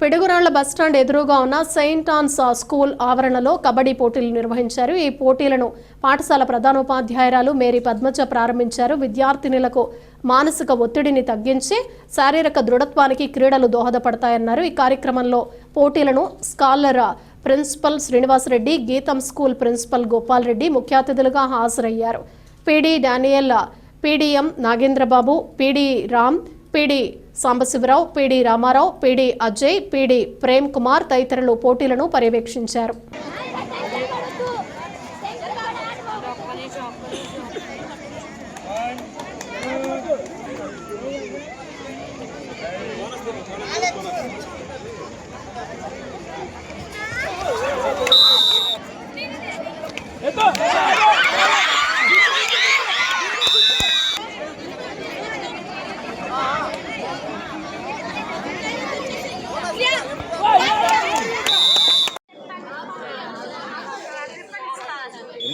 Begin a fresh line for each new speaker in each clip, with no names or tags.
Piduguralla bus stand ఎదురుగా ఉన్న Saint Ann's school ఆవరణలో కబడ్డీ పోటీలు నిర్వహించారు. ఈ పోటీలను పాఠశాల ప్రధానోపాధ్యాయురాలు మేరీ పద్మజ ప్రారంభించారు. విద్యార్థినులకు మానసిక ఒత్తిడిని తగ్గించి శారీరక దృఢత్వానికి క్రీడలు దోహదపడతాయన్నారు. ఈ కార్యక్రమంలో పోటీలను స్కాలర్ ప్రిన్సిపల్ శ్రీనివాసరెడ్డి గీతం స్కూల్ ప్రిన్సిపల్ గోపాల్ రెడ్డి ముఖ్య అతిథులుగా హాజరయ్యారు PD Daniel PDM Nagendra Babu PD Ram PD Sambasiva Rao PD Rama Rao PD Ajay PD Prem Kumar తదితరులు పోటీలను పర్యవేక్షించారు Epa!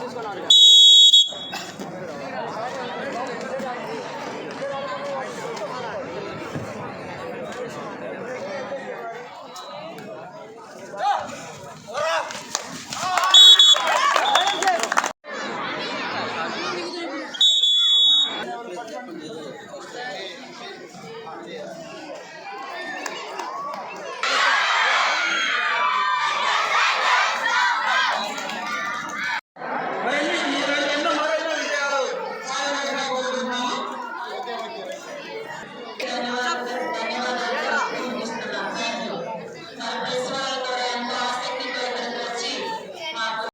చూసుకున్నాను